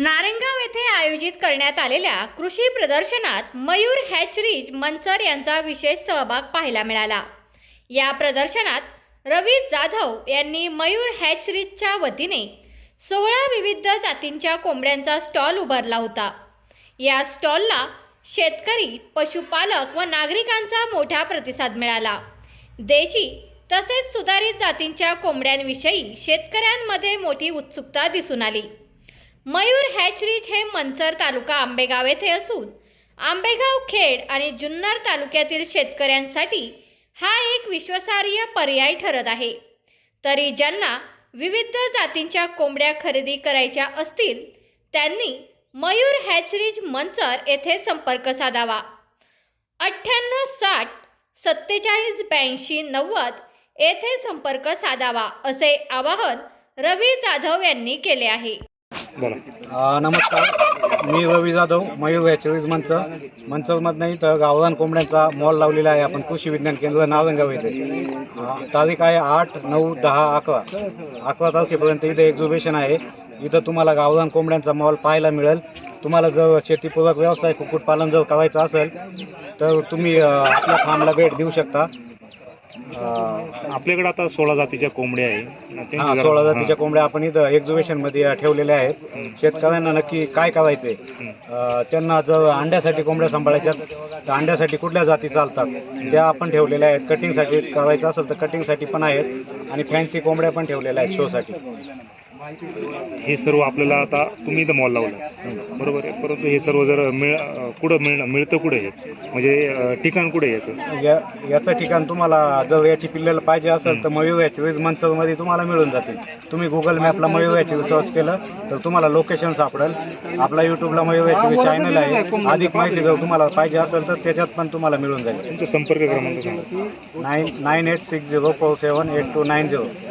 नारेंगाव येथे आयोजित करण्यात आलेल्या कृषी प्रदर्शनात मयूर हॅचरीज मंचर यांचा विशेष सहभाग पाहायला मिळाला. या प्रदर्शनात रवी जाधव यांनी मयूर हॅचरीजच्या वतीने सोळा विविध जातींच्या कोंबड्यांचा स्टॉल उभारला होता. या स्टॉलला शेतकरी पशुपालक व नागरिकांचा मोठा प्रतिसाद मिळाला. देशी तसेच सुधारित जातींच्या कोंबड्यांविषयी शेतकऱ्यांमध्ये मोठी उत्सुकता दिसून आली. मयूर हॅचरीज हे मंचर तालुका आंबेगाव येथे असून आंबेगाव खेड आणि जुन्नर तालुक्यातील शेतकऱ्यांसाठी हा एक विश्वासार्ह पर्याय ठरत आहे. तरी ज्यांना विविध जातींच्या कोंबड्या खरेदी करायच्या असतील त्यांनी मयूर हॅचरीज मंचर येथे संपर्क साधावा. अठ्ठ्याण्णव साठ सत्तेचाळीस ब्याऐंशी नव्वद येथे संपर्क साधावा असे आवाहन रवी जाधव यांनी केले आहे. बोला. नमस्कार. मी रवी जाधव मयूर चोवीस मंच. मंचरमधनं इथं गावरान कोंबड्यांचा मॉल लावलेला आहे. आपण कृषी विज्ञान केंद्र नारंगाव येथे तारीख आहे आठ नऊ दहा अकरा. अकरा तारखेपर्यंत इथं एक्झिबिशन आहे. इथं तुम्हाला गावरान कोंबड्यांचा मॉल पाहायला मिळेल. तुम्हाला जर शेतीपूरक व्यवसाय कुक्कुटपालन जर करायचं असेल तर तुम्ही आपल्या फार्मला भेट देऊ शकता. आपल्याकडे आता सोळा जातीच्या कोंबड्या आहे हा सोळा. जातीच्या कोंबड्या आपण इथं एक्झिबिशनमध्ये ठेवलेल्या आहेत. शेतकऱ्यांना नक्की काय करायचंय. अं, त्यांना जर अंड्यासाठी कोंबड्या सांभाळायच्या तर अंड्यासाठी कुठल्या जाती चालतात? त्या आपण ठेवलेल्या आहेत. कटिंगसाठी करायचं असेल तर कटिंगसाठी पण आहेत. आणि फॅन्सी कोंबड्या पण ठेवलेल्या आहेत शोसाठी. हे सर्व आपल्याला आता तुम्ही इथं मॉल लावलं. बरोबर आहे. परंतु हे सर्व जर मिळ कुठं मिळ मिळतं कुठे हे? म्हणजे ठिकाण कुठे याचं? या याचं ठिकाण तुम्हाला जर याची पिल्लेला पाहिजे असेल तर मयूर याची वीज मंचरमध्ये तुम्हाला मिळून जातील तुम्ही गुगल मॅपला मयूर याची सर्च केलं तर तुम्हाला लोकेशन सापडेल. आपला युट्यूबला मयूर याची चॅनल आहे. अधिक माहिती जर तुम्हाला पाहिजे असेल तर त्याच्यात पण तुम्हाला मिळून जाईल. तुमचा संपर्क क्रमांक सांगा. Nine nine eight six zero four seven eight two nine zero.